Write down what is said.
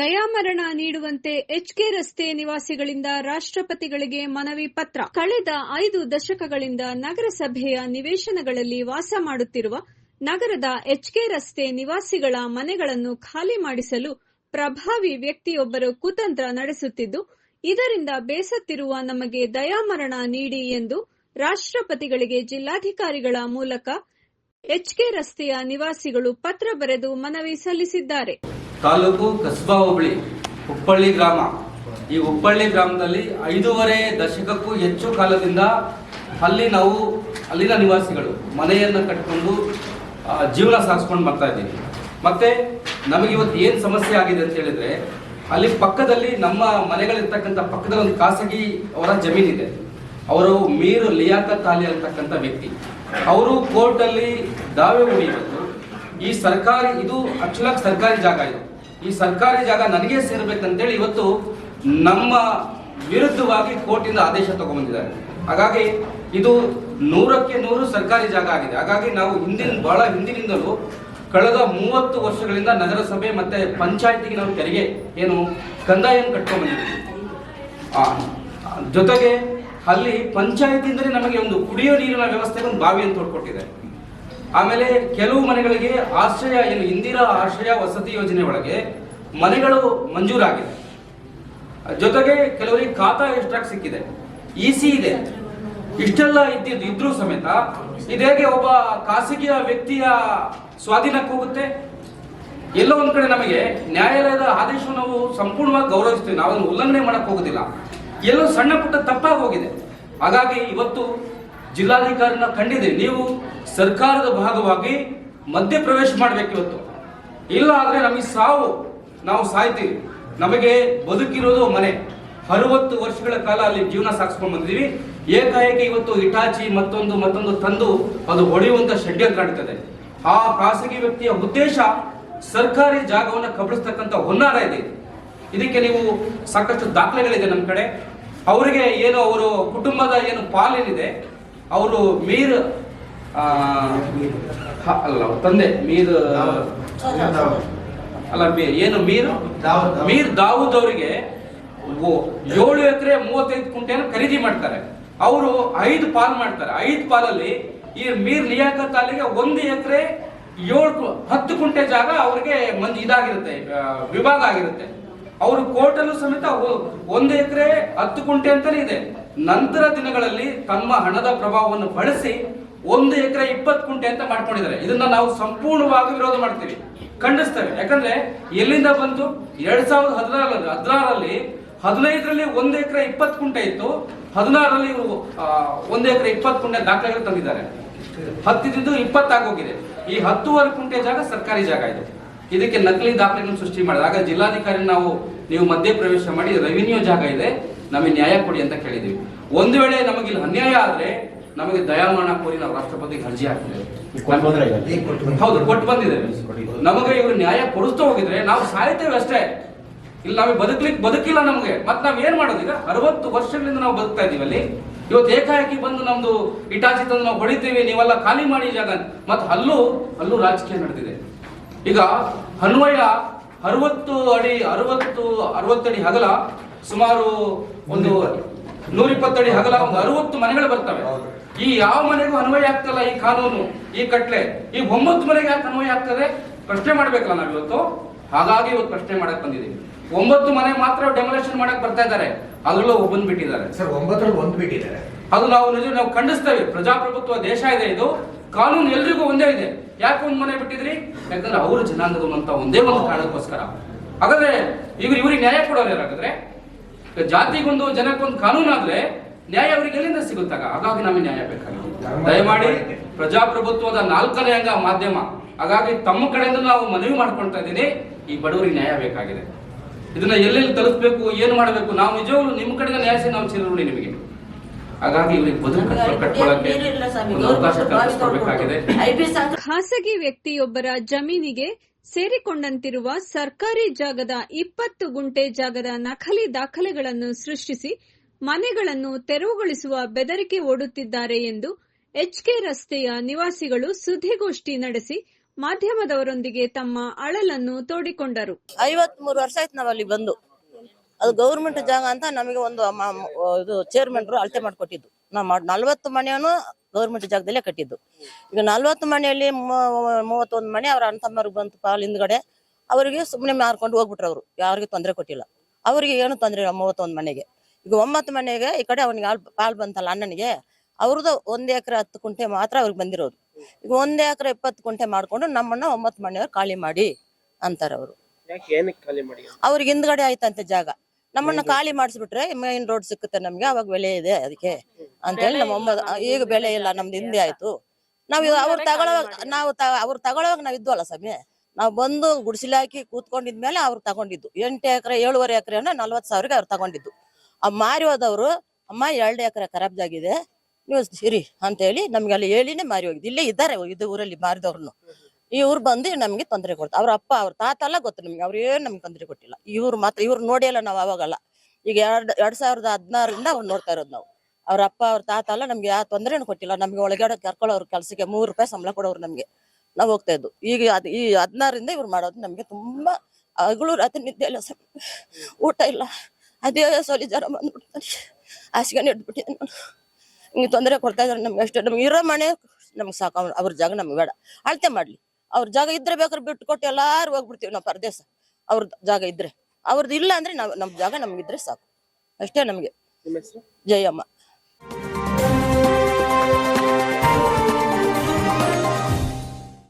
ದಯಾಮರಣ ನೀಡುವಂತೆ ಎಚ್ಕೆ ರಸ್ತೆ ನಿವಾಸಿಗಳಿಂದ ರಾಷ್ಟ್ರಪತಿಗಳಿಗೆ ಮನವಿ ಪತ್ರ. ಕಳೆದ ಐದು ದಶಕಗಳಿಂದ ನಗರಸಭೆಯ ನಿವೇಶನಗಳಲ್ಲಿ ವಾಸ ಮಾಡುತ್ತಿರುವ ನಗರದ ಎಚ್ಕೆ ರಸ್ತೆ ನಿವಾಸಿಗಳ ಮನೆಗಳನ್ನು ಖಾಲಿ ಮಾಡಿಸಲು ಪ್ರಭಾವಿ ವ್ಯಕ್ತಿಯೊಬ್ಬರು ಕುತಂತ್ರ ನಡೆಸುತ್ತಿದ್ದು, ಇದರಿಂದ ಬೇಸತ್ತಿರುವ ನಮಗೆ ದಯಾಮರಣ ನೀಡಿ ಎಂದು ರಾಷ್ಟ್ರಪತಿಗಳಿಗೆ ಜಿಲ್ಲಾಧಿಕಾರಿಗಳ ಮೂಲಕ ಎಚ್ಕೆ ರಸ್ತೆಯ ನಿವಾಸಿಗಳು ಪತ್ರ ಬರೆದು ಮನವಿ ಸಲ್ಲಿಸಿದ್ದಾರೆ. ತಾಲೂಕು ಕಸ್ಬಾ ಹೋಬಳಿ, ಹುಪ್ಪಳ್ಳಿ ಗ್ರಾಮ. ಈ ಉಪ್ಪಳ್ಳಿ ಗ್ರಾಮದಲ್ಲಿ ಐದೂವರೆ ದಶಕಕ್ಕೂ ಹೆಚ್ಚು ಕಾಲದಿಂದ ಅಲ್ಲಿ ನಾವು, ಅಲ್ಲಿನ ನಿವಾಸಿಗಳು ಮನೆಯನ್ನು ಕಟ್ಟಿಕೊಂಡು ಜೀವನ ಸಾಗಿಸ್ಕೊಂಡು ಬರ್ತಾ ಇದ್ದೀವಿ. ಮತ್ತೆ ನಮಗೆ ಇವತ್ತು ಏನು ಸಮಸ್ಯೆ ಆಗಿದೆ ಅಂತ ಹೇಳಿದ್ರೆ, ಅಲ್ಲಿ ಪಕ್ಕದಲ್ಲಿ ನಮ್ಮ ಮನೆಗಳಿರ್ತಕ್ಕಂಥ ಪಕ್ಕದಲ್ಲಿ ಒಂದು ಖಾಸಗಿ ಅವರ ಜಮೀನಿದೆ. ಅವರು ಮೀರ್ ಲಿಯಾಕತ್ ಅಲಿ ಅಂತಕ್ಕಂಥ ವ್ಯಕ್ತಿ. ಅವರು ಕೋರ್ಟಲ್ಲಿ ದಾವೆ ಹೂಡಿರೋದು ಈ ಸರ್ಕಾರಿ ಇದು ಆಕ್ಚುಲಾಗಿ ಸರ್ಕಾರಿ ಜಾಗ ಇದು. ಈ ಸರ್ಕಾರಿ ಜಾಗ ನನಗೆ ಸೇರ್ಬೇಕಂತೇಳಿ ಇವತ್ತು ನಮ್ಮ ವಿರುದ್ಧವಾಗಿ ಕೋರ್ಟಿಂದ ಆದೇಶ ತಗೊಂಡ್ಬಂದಿದ್ದಾರೆ. ಹಾಗಾಗಿ ಇದು ನೂರಕ್ಕೆ ನೂರು ಸರ್ಕಾರಿ ಜಾಗ ಆಗಿದೆ. ಹಾಗಾಗಿ ನಾವು ಹಿಂದಿನ ಬಹಳ ಹಿಂದಿನಿಂದಲೂ ಕಳೆದ ಮೂವತ್ತು ವರ್ಷಗಳಿಂದ ನಗರಸಭೆ ಮತ್ತೆ ಪಂಚಾಯತಿಗೆ ನಾವು ತೆರಿಗೆ ಏನು ಕಂದಾಯ ಕಟ್ಕೊಂಡ್ ಬಂದಿದ್ದೀವಿ ಆ, ಜೊತೆಗೆ ಅಲ್ಲಿ ಪಂಚಾಯತಿಯಿಂದಲೇ ನಮಗೆ ಒಂದು ಕುಡಿಯೋ ನೀರಿನ ವ್ಯವಸ್ಥೆಗೆ ಒಂದು ಬಾವಿಯನ್ನು ತೋಡ್ಕೊಟ್ಟಿದೆ ಆಮೇಲೆ ಕೆಲವು ಮನೆಗಳಿಗೆ ಆಶ್ರಯ, ಏನು ಇಂದಿರಾ ಆಶ್ರಯ ವಸತಿ ಯೋಜನೆ ಒಳಗೆ ಮನೆಗಳು ಮಂಜೂರಾಗಿದೆ. ಜೊತೆಗೆ ಕೆಲವರಿಗೆ ಖಾತಾ ಎಷ್ಟ್ರಾಕ್ ಸಿಕ್ಕಿದೆ? ಇಸಿ ಇದೆ. ಇಷ್ಟೆಲ್ಲ ಇದ್ದಿದ್ದು ಇದ್ರೂ ಸಮೇತ ಇದೇಗೆ ಒಬ್ಬ ಖಾಸಗಿಯ ವ್ಯಕ್ತಿಯ ಸ್ವಾಧೀನಕ್ಕೆ ಹೋಗುತ್ತೆ? ಎಲ್ಲೋ ಒಂದ್ ಕಡೆ ನಮಗೆ ನ್ಯಾಯಾಲಯದ ಆದೇಶವನ್ನು ನಾವು ಸಂಪೂರ್ಣವಾಗಿ ಗೌರವಿಸ್ತೀವಿ. ನಾವು ಉಲ್ಲಂಘನೆ ಮಾಡಕ್ ಹೋಗೋದಿಲ್ಲ. ಎಲ್ಲೋ ಸಣ್ಣ ಪುಟ್ಟ ತಪ್ಪಾಗಿ ಹೋಗಿದೆ. ಹಾಗಾಗಿ ಇವತ್ತು ಜಿಲ್ಲಾಧಿಕಾರಿನ ಕಂಡಿದೆ ನೀವು ಸರ್ಕಾರದ ಭಾಗವಾಗಿ ಮಧ್ಯ ಪ್ರವೇಶ ಮಾಡ್ಬೇಕು ಇವತ್ತು. ಇಲ್ಲ ಆದ್ರೆ ನಮಗೆ ಸಾವು, ನಾವು ಸಾಯ್ತೀವಿ. ನಮಗೆ ಬದುಕಿರೋದು ಮನೆ. ಅರವತ್ತು ವರ್ಷಗಳ ಕಾಲ ಅಲ್ಲಿ ಜೀವನ ಸಾಗಿಸ್ಕೊಂಡು ಬಂದಿದ್ದೀವಿ. ಏಕಾಏಕಿ ಇವತ್ತು ಇಟಾಚಿ ಮತ್ತೊಂದು ಮತ್ತೊಂದು ತಂದು ಅದು ಹೊಡೆಯುವಂತ ಷಡ್ಯಂತ್ರ ಕಾಣ್ತದೆ. ಆ ಖಾಸಗಿ ವ್ಯಕ್ತಿಯ ಉದ್ದೇಶ ಸರ್ಕಾರಿ ಜಾಗವನ್ನು ಕಬಳಿಸ್ತಕ್ಕಂಥ ಹುನ್ನಾರ ಇದೆ. ಇದಕ್ಕೆ ನೀವು ಸಾಕಷ್ಟು ದಾಖಲೆಗಳಿದೆ ನಮ್ಮ ಕಡೆ. ಅವರಿಗೆ ಏನು ಅವರು ಕುಟುಂಬದ ಏನು ಪಾಲೇನಿದೆ ಅವರು ಮೀರ್ ಅಲ್ಲ ತಂದೆ ಮೀರ್ ಅಲ್ಲ ಮೀರ್ ಏನು ಮೀರ್? ಮೀರ್ ದಾವೂದ್ ಅವರಿಗೆ ಏಳು ಎಕರೆ ಮೂವತ್ತೈದು ಕುಂಟೆಯನ್ನು ಖರೀದಿ ಮಾಡ್ತಾರೆ. ಅವರು ಐದು ಪಾಲ್ ಮಾಡ್ತಾರೆ. ಐದು ಪಾಲಲ್ಲಿ ಈ ಮೀರ್ ಲಿಯಾಕತ್ ತಾಲಿಗೆ ಒಂದು ಎಕರೆ ಏಳು ಹತ್ತು ಕುಂಟೆ ಜಾಗ ಅವ್ರಿಗೆ ಮಂದಿ ಇದಾಗಿರುತ್ತೆ ವಿಭಾಗ ಆಗಿರುತ್ತೆ. ಅವರು ಕೋರ್ಟಲ್ಲೂ ಸಮೇತ ಒಂದು ಎಕರೆ ಹತ್ತು ಕುಂಟೆ ಅಂತಲೇ ಇದೆ. ನಂತರ ದಿನಗಳಲ್ಲಿ ತಮ್ಮ ಹಣದ ಪ್ರಭಾವವನ್ನು ಬಳಸಿ ಒಂದು ಎಕರೆ ಇಪ್ಪತ್ತು ಕುಂಟೆ ಅಂತ ಮಾಡ್ಕೊಂಡಿದ್ದಾರೆ. ಇದನ್ನ ನಾವು ಸಂಪೂರ್ಣವಾಗಿ ವಿರೋಧ ಮಾಡ್ತೀವಿ. ಖಂಡಿಸ್ತೇವೆ. ಯಾಕಂದ್ರೆ ಎಲ್ಲಿಂದ ಬಂತು? ಎರಡ್ ಸಾವಿರದ ಹದಿನಾರಲ್ಲಿ ಹದಿನಾರರಲ್ಲಿ ಹದಿನೈದರಲ್ಲಿ ಒಂದು ಎಕರೆ ಇಪ್ಪತ್ತು ಕುಂಟೆ ಇತ್ತು. ಹದಿನಾರರಲ್ಲಿ ಇವರು ಒಂದು ಎಕರೆ ಇಪ್ಪತ್ತು ಕುಂಟೆ ದಾಖಲೆಗಳು ತಂದಿದ್ದಾರೆ. ಹತ್ತಿದ್ದು ಇಪ್ಪತ್ತಾಗೋಗಿದೆ. ಈ ಹತ್ತುವರೆ ಕುಂಟೆ ಜಾಗ ಸರ್ಕಾರಿ ಜಾಗ ಇದೆ. ಇದಕ್ಕೆ ನಕಲಿ ದಾಖಲೆಗಳನ್ನು ಸೃಷ್ಟಿ ಮಾಡಿದಾಗ ಜಿಲ್ಲಾಧಿಕಾರಿ ನಾವು, ನೀವು ಮಧ್ಯ ಪ್ರವೇಶ ಮಾಡಿ ರೆವಿನ್ಯೂ ಜಾಗ ಇದೆ. ನಮಗೆ ನ್ಯಾಯ ಕೊಡಿ ಅಂತ ಕೇಳಿದ್ದೀವಿ. ಒಂದು ವೇಳೆ ನಮಗೆ ಇಲ್ಲಿ ಅನ್ಯಾಯ ಆದ್ರೆ ನಮಗೆ ದಯಾಮರಣ ಕೋರಿ ನಾವು ರಾಷ್ಟ್ರಪತಿಗೆ ಅರ್ಜಿ ಹಾಕಿದ್ದೇವೆ. ಹೌದು ಕೊಟ್ಟು ಬಂದಿದ್ದೇವೆ ನಮಗೆ ಇವರು ನ್ಯಾಯ ಕೊಡಿಸ್ತಾ ಹೋಗಿದ್ರೆ ನಾವು ಸಾಯ್ತೇವೆ ಅಷ್ಟೇ. ಇಲ್ಲಿ ನಾವು ಬದುಕ್ಲಿಕ್ಕೆ ಬದುಕಿಲ್ಲ ನಮಗೆ. ಮತ್ತೆ ನಾವು ಏನ್ ಮಾಡೋದು ಈಗ? ಅರವತ್ತು ವರ್ಷಗಳಿಂದ ನಾವು ಬದುಕ್ತಾ ಇದೀವಿ ಅಲ್ಲಿ. ಇವತ್ತು ಏಕಾಏಕಿ ಬಂದು ನಮ್ದು ಇಟಾಚಿ ತಂದು ನಾವು ಬಡಿತೀವಿ ನೀವೆಲ್ಲ ಖಾಲಿ ಮಾಡಿ ಜಾಗ ಮತ್ತೆ ಅಲ್ಲೂ ಅಲ್ಲೂ ರಾಜಕೀಯ ನಡೆದಿದೆ. ಈಗ ಅನ್ವಯ ಅರವತ್ತು ಅಡಿ ಅರವತ್ತು ಅರವತ್ತಡಿ ಹಗಲ ಸುಮಾರು ಒಂದು ನೂರಿಪ್ಪತ್ತಡಿ ಹಗಲ ಒಂದು ಅರವತ್ತು ಮನೆಗಳು ಬರ್ತವೆ. ಈ ಯಾವ ಮನೆಗೂ ಅನ್ವಯ ಆಗ್ತಲ್ಲ ಈ ಕಾನೂನು ಈ ಕಟ್ಲೆ? ಈ ಒಂಬತ್ತು ಮನೆಗೆ ಯಾಕೆ ಅನ್ವಯ ಆಗ್ತದೆ? ಪ್ರಶ್ನೆ ಮಾಡ್ಬೇಕಲ್ಲ ನಾವು ಇವತ್ತು ಹಾಗಾಗಿ ಇವತ್ತು ಪ್ರಶ್ನೆ ಮಾಡಕ್ ಬಂದಿದ್ದೀವಿ. ಒಂಬತ್ತು ಮನೆ ಮಾತ್ರ ಡೆಮೊಲೇಷನ್ ಮಾಡಕ್ ಬರ್ತಾ ಇದ್ದಾರೆ. ಅದ್ರಲ್ಲೂ ಒಬ್ಬನ್ ಬಿಟ್ಟಿದ್ದಾರೆ. ಸರ್ ಒಂಬತ್ತರಲ್ಲಿ ಒಂದು ಬಿಟ್ಟಿದ್ದಾರೆ. ಅದು ನಾವು ನಿಜ ನಾವು ಖಂಡಿಸ್ತೇವೆ. ಪ್ರಜಾಪ್ರಭುತ್ವ ದೇಶ ಇದೆ ಇದು. ಕಾನೂನು ಎಲ್ರಿಗೂ ಒಂದೇ ಇದೆ. ಯಾಕೆ ಒಂದ್ ಮನೆ ಬಿಟ್ಟಿದ್ರಿ? ಯಾಕಂದ್ರೆ ಅವರು ಜನಾಂಗದ ಅಂತ ಒಂದೇ ಒಂದು ಕಾರಣಕ್ಕೋಸ್ಕರ. ಹಾಗಾದ್ರೆ ಇವ್ರು ಇವ್ರಿಗೆ ನ್ಯಾಯ ಕೊಡೋರು ಯಾರಾಗಾದ್ರೆ? ಜಾತಿಗೊಂದು ಜನಕ್ಕೊಂದು ಕಾನೂನು ಆದ್ರೆ ನ್ಯಾಯ ಅವರಿಗೆ ಎಲ್ಲಿಂದ ಸಿಗುತ್ತಾಗ? ಹಾಗಾಗಿ ನಮಗೆ ನ್ಯಾಯ ಬೇಕಾಗಿದೆ ದಯಮಾಡಿ ಪ್ರಜಾಪ್ರಭುತ್ವದ ನಾಲ್ಕನೇ ಅಂಗ ಮಾಧ್ಯಮ, ಹಾಗಾಗಿ ತಮ್ಮ ಕಡೆಯಿಂದ ನಾವು ಮನವಿ ಮಾಡ್ಕೊಳ್ತಾ ಇದ್ದೀನಿ, ಈ ಬಡವರಿಗೆ ನ್ಯಾಯ ಬೇಕಾಗಿದೆ. ಇದನ್ನ ಎಲ್ಲೆಲ್ಲಿ ತಲುಪಬೇಕು, ಏನು ಮಾಡಬೇಕು, ನಾವು ನಿಜವಾಗ್ಲೂ ನಿಮ್ಮ ಕಡೆಗೆ ನ್ಯಾಯ ನಾವು ನಿಮಗೆ. ಹಾಗಾಗಿ ಇವ್ರಿಗೆ ಬದುಕು ಕಟ್ಕೊ- ಕಟ್ಕೊಳ್ಳಕ್ಕೆ ಒಂದು ಅವಕಾಶ ಕಲ್ಪಿಸ್ಕೊಡ್ಬೇಕಾಗಿದೆ ಖಾಸಗಿ ವ್ಯಕ್ತಿಯೊಬ್ಬರ ಜಮೀನಿಗೆ ಸೇರಿಕೊಂಡಂತಿರುವ ಸರ್ಕಾರಿ ಜಾಗದ ಇಪ್ಪತ್ತು ಗುಂಟೆ ಜಾಗದ ನಕಲಿ ದಾಖಲೆಗಳನ್ನು ಸೃಷ್ಟಿಸಿ ಮನೆಗಳನ್ನು ತೆರವುಗೊಳಿಸುವ ಬೆದರಿಕೆ ಓಡುತ್ತಿದ್ದಾರೆ ಎಂದು ಎಚ್ಕೆ ರಸ್ತೆಯ ನಿವಾಸಿಗಳು ಸುದ್ದಿಗೋಷ್ಠಿ ನಡೆಸಿ ಮಾಧ್ಯಮದವರೊಂದಿಗೆ ತಮ್ಮ ಅಳಲನ್ನು ತೋಡಿಕೊಂಡರು. ಐವತ್ ಮೂರು ವರ್ಷ ಆಯ್ತು ನಾವಲ್ಲಿ ಅಲ್ಲಿ ಬಂದು. ಅದು ಗೌರ್ಮೆಂಟ್ ಜಾಗ ಅಂತ ನಮಗೆ ಒಂದು ಇದು ಚೇರ್ಮನ್ರು ಅಳತೆ ಮಾಡಿಕೊಟ್ಟಿದ್ದು. ನಾವು ನಲ್ವತ್ತು ಮನೆಯನ್ನು ಗೌರ್ಮೆಂಟ್ ಜಾಗದಲ್ಲೇ ಕಟ್ಟಿದ್ದು. ಈಗ ನಲ್ವತ್ತು ಮನೆಯಲ್ಲಿ ಮೂವತ್ತೊಂದು ಮನೆ ಅವ್ರ ಅಣ್ಣ ತಮ್ಮವ್ರಿಗೆ ಬಂತು ಪಾಲ್ ಹಿಂದ್ಗಡೆ. ಅವರಿಗೆ ಸುಮ್ಮನೆ ಮಾರ್ಕೊಂಡು ಹೋಗ್ಬಿಟ್ರು ಅವರು. ಯಾರಿಗೆ ತೊಂದರೆ ಕೊಟ್ಟಿಲ್ಲ. ಅವರಿಗೆ ಏನು ತೊಂದರೆ ಇಲ್ಲ ಮೂವತ್ತೊಂದು ಮನೆಗೆ. ಈಗ ಒಂಬತ್ತು ಮನೆಗೆ ಈ ಕಡೆ ಅವನಿಗೆ ಪಾಲ್ ಬಂತಲ್ಲ ಅಣ್ಣನಿಗೆ. ಅವ್ರದ್ದು ಒಂದ್ ಎಕರೆ ಹತ್ತು ಕುಂಟೆ ಮಾತ್ರ ಅವ್ರಿಗೆ ಬಂದಿರೋದು. ಈಗ ಒಂದ್ ಎಕರೆ ಇಪ್ಪತ್ತು ಕುಂಟೆ ಮಾಡ್ಕೊಂಡು ನಮ್ಮನ್ನ ಒಂಬತ್ತು ಮನೆಯವ್ರು ಖಾಲಿ ಮಾಡಿ ಅಂತಾರೆ ಅವರು ಅವ್ರಿಗೆ ಹಿಂದ್ಗಡೆ ಆಯ್ತಂತೆ ಜಾಗ. ನಮ್ಮನ್ನ ಖಾಲಿ ಮಾಡಿಸ್ಬಿಟ್ರೆ ಮೇನ್ ರೋಡ್ ಸಿಕ್ಕುತ್ತೆ ನಮ್ಗೆ ಅವಾಗ ಬೆಲೆ ಇದೆ ಅದಕ್ಕೆ ಅಂತ ಹೇಳಿ ನಮ್ಮ ಅಮ್ಮ ಈಗ ಬೆಲೆ ಇಲ್ಲ ನಮ್ದು ಹಿಂದೆ ಆಯ್ತು. ನಾವ್ ಅವ್ರ ತಗೊಳವಾಗ ನಾವು ಅವ್ರು ತಗೊಳವಾಗ ನಾವ್ ಇದ್ವಲ್ಲ ಸಮಯ ನಾವ್ ಬಂದು ಗುಡಿಸಲು ಹಾಕಿ ಕೂತ್ಕೊಂಡಿದ್ಮೇಲೆ ಅವ್ರು ತಗೊಂಡಿದ್ದು. ಎಂಟು ಎಕರೆ ಏಳುವರೆ ಎಕರೆನ ನಲ್ವತ್ತು ಸಾವಿರಕ್ಕೆ ಅವ್ರು ತಗೊಂಡಿದ್ದು. ಆ ಮಾರಿ ಹೋದವ್ರು ಅಮ್ಮ ಎರಡು ಎಕರೆ ಖರಾಬ್ದಾಗಿದೆ ನೀವು ಸಿರಿ ಅಂತ ಹೇಳಿ ನಮ್ಗೆ ಅಲ್ಲಿ ಹೇಳಿನೇ ಮಾರಿ ಹೋಗಿದ್ದು. ಇಲ್ಲೇ ಇದ್ದಾರೆ ಇದು ಊರಲ್ಲಿ ಮಾರಿದವ್ರು ಇವ್ರು ಬಂದು ನಮ್ಗೆ ತೊಂದರೆ ಕೊಡ್ತಾರೆ ಅವ್ರ ಅಪ್ಪ, ಅವ್ರ ತಾತ ಎಲ್ಲ ಗೊತ್ತು ನಿಮ್ಗೆ, ಅವ್ರು ಏನ್ ನಮ್ಗೆ ತೊಂದರೆ ಕೊಟ್ಟಿಲ್ಲ. ಇವ್ರು ಮಾತ್ರ, ಇವ್ರು ನೋಡಿಯಲ್ಲ ನಾವು ಅವಾಗಲ್ಲ ಈಗ ಎರಡ್ ಎರಡ್ ಸಾವಿರದ ಹದಿನಾರರಿಂದ ಅವ್ರು ನೋಡ್ತಾ ಇರೋದು ನಾವು. ಅವ್ರ ಅಪ್ಪ, ಅವ್ರ ತಾತ ಎಲ್ಲ ನಮ್ಗೆ ಯಾವ ತೊಂದರೆನೂ ಕೊಟ್ಟಿಲ್ಲ. ನಮ್ಗೆ ಒಳಗಡೆ ಕರ್ಕೊಳ್ಳೋರು ಕೆಲಸಕ್ಕೆ ಮೂರು ರೂಪಾಯಿ ಸಂಬಳ ಕೊಡೋರು ನಮ್ಗೆ. ನಾವು ಹೋಗ್ತಾ ಇದ್ದು. ಈಗ ಅದ್, ಈ ಹದಿನಾರರಿಂದ ಇವ್ರು ಮಾಡೋದು ನಮ್ಗೆ ತುಂಬಾ ಹಗಲು ರಾತ್ರಿ ನಿದ್ದೆ ಇಲ್ಲ ಸರ್. ಊಟ ಇಲ್ಲ. ಅದೇ ಸೊಲಿ ಜ್ವರ ಬಂದ್ಬಿಡ್ತಾನೆ ಹಾಸಿಗೆ ಹಿಡ್ಬಿಟ್ಟಿದ್ದೆ ನಾನು. ಹಿಂಗೆ ತೊಂದರೆ ಕೊಡ್ತಾ ಇದ್ರೆ ನಮ್ಗೆ ಅಷ್ಟೇ. ನಮ್ಗೆ ಇರೋ ಮನೆ ನಮ್ಗೆ ಸಾಕು. ಅವ್ರ ಜಾಗ ನಮ್ಗೆ ಬೇಡ. ಅಳತೆ ಮಾಡ್ಲಿ. ಅವ್ರ ಜಾಗ ಇದ್ರೆ ಬೇಕಾದ್ರೆ ಬಿಟ್ಟು ಕೊಟ್ಟು ಎಲ್ಲಾರು ಹೋಗ್ಬಿಡ್ತೀವಿ ನಾವು ಪರದೇಶ. ಅವ್ರ ಜಾಗ ಇದ್ರೆ. ಅವ್ರದ್ದು ಇಲ್ಲ ಅಂದ್ರೆ ನಾವ್ ನಮ್ ಜಾಗ ನಮ್ಗಿದ್ರೆ ಸಾಕು. ಅಷ್ಟೇ ನಮ್ಗೆ. ಜಯಮ್ಮ.